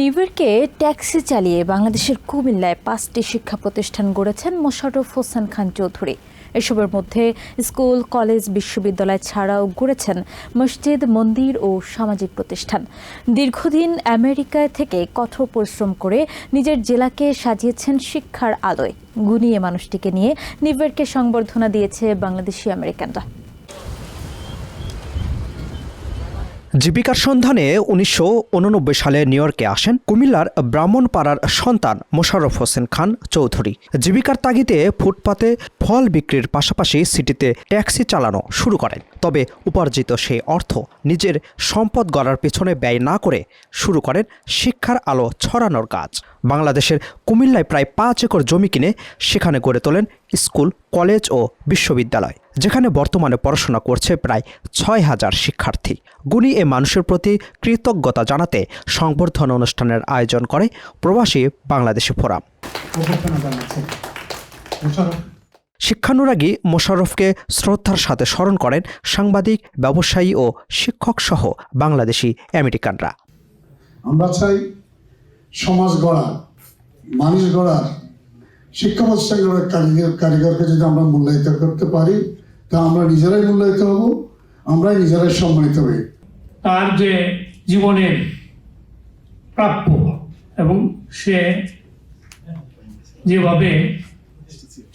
ইয়র্কে ট্যাক্সি চালিয়ে বাংলাদেশের কুমিল্লায় পাঁচটি শিক্ষা প্রতিষ্ঠান গড়েছেন মোশাররফ হোসেন খান চৌধুরী। এসবের মধ্যে স্কুল, কলেজ, বিশ্ববিদ্যালয় ছাড়াও গড়েছেন মসজিদ, মন্দির ও সামাজিক প্রতিষ্ঠান। দীর্ঘদিন আমেরিকায় থেকে কঠোর পরিশ্রম করে নিজের জেলাকে সাজিয়েছেন শিক্ষার আলোয়। গুনিয়ে মানুষটিকে নিয়ে নিউ সংবর্ধনা দিয়েছে বাংলাদেশি আমেরিকানরা। জীবিকার সন্ধানে উনিশশো উননব্বই সালে নিউ ইয়র্কে আসেন কুমিল্লার ব্রাহ্মণপাড়ার সন্তান মোশাররফ হোসেন খান চৌধুরী। জীবিকার তাগিদে ফুটপাতে ফল বিক্রির পাশাপাশি সিটিতে ট্যাক্সি চালানো শুরু করেন। তবে উপার্জিত সেই অর্থ নিজের সম্পদ গড়ার পেছনে ব্যয় না করে শুরু করেন শিক্ষার আলো ছড়ানোর কাজ। বাংলাদেশের কুমিল্লায় প্রায় পাঁচ একর জমি কিনে সেখানে গড়ে তোলেন স্কুল, কলেজ ও বিশ্ববিদ্যালয়, যেখানে বর্তমানে পড়াশোনা করছে প্রায় ছয় হাজার শিক্ষার্থী। গুণী এ মানুষের প্রতি কৃতজ্ঞতা জানাতে সংবর্ধনা অনুষ্ঠানের আয়োজন করে প্রবাসী বাংলাদেশি ফোরাম। শিক্ষানুরাগী মোশাররফকে শ্রদ্ধার সাথে স্মরণ করেন সাংবাদিক ব্যবসায়ী ও শিক্ষক সহ বাংলাদেশি আমেরিকানরা। আমরা চাই সমাজ গড়া মানুষ গড়ার শিক্ষা প্রতিষ্ঠান গড়ার কারিগর কারিগরকে যদি আমরা মূল্যায়িত করতে পারি তা আমরা নিজেরাই মূল্যায়িত হব আমরাই নিজেরাই সম্মানিত হই। তার যে জীবনের প্রাপ্য এবং সে যেভাবে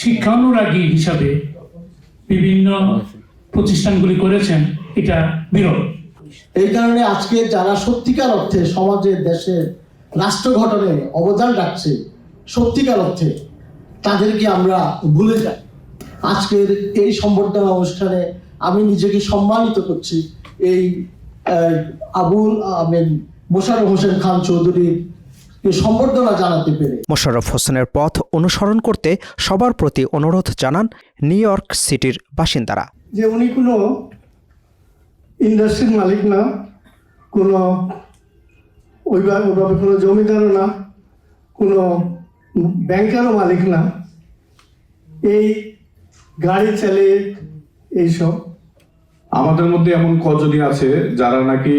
শিক্ষানুরাগী হিসাবে বিভিন্ন প্রতিষ্ঠানগুলি করেছেন, এটা বিরল। এই কারণে আজকে যারা সত্যিকার অর্থে সমাজে, দেশে, রাষ্ট্র গঠনে অবদান রাখছে, সত্যিকার অর্থে তাদেরকে আমরা ভুলে যাই। আজকের এই সম্বর্ধনা অনুষ্ঠানে আমি নিজেকে সম্মানিত করছি এই আবুল আমিন মোশাররফ হোসেন খান চৌধুরী সম্বর্ধনা জানাতে পেরে। মোশাররফ হোসেনের পথ অনুসরণ করতে সবার প্রতি অনুরোধ জানান নিউ ইয়র্ক সিটির বাসিন্দারা। যে উনি কোনো ইন্ডাস্ট্রির মালিক না কোনো ওইভাবে ওইভাবে কোনো জমিদারও না কোনো ব্যাংকেরও মালিক না এই গাড়ি চালিয়ে এইসব। আমাদের মধ্যে এমন কজনই আছে যারা নাকি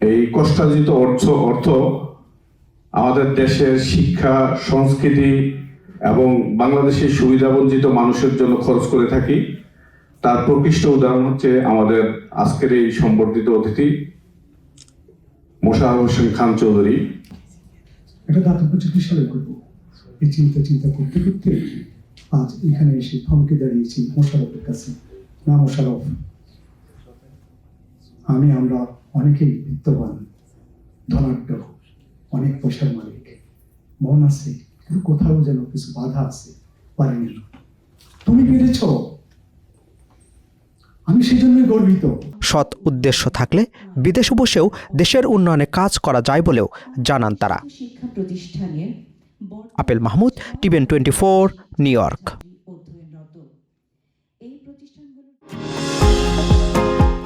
এই কষ্টার্জিত অর্থ অর্থ আমাদের দেশের শিক্ষা, সংস্কৃতি এবং বাংলাদেশের সুবিধাবঞ্চিত মানুষের জন্য খরচ করে থাকি। তার প্রকৃষ্ট উদাহরণ হচ্ছে আমাদের আজকের এই সম্বর্ধিত অতিথি মোশাররফ হোসেন খান চৌধুরী। এটা দাতব্য চিকিৎসালয় করব। এই চিন্তা চিন্তা করতে করতে আজ এখানে এসে থমকে দাঁড়িয়েছি মোশারফের কাছে। না, মোশারফ, আমি আমরা অনেকেই বিত্তবান, ধনাঢ্য। অনেক পয়সার মালিক। মন আছে কিন্তু কোথাও যেন কিছু বাধা আছে পারিনি তুমি পেরেছ। আমি সেজন্যই গর্বিত। সৎ উদ্দেশ্য থাকলে বিদেশে বসেও দেশের উন্নয়নে কাজ করা যায় বলেও জানান তারা। Apel Mahmud টিভেন twenty four New York. এই প্রতিষ্ঠানগুলো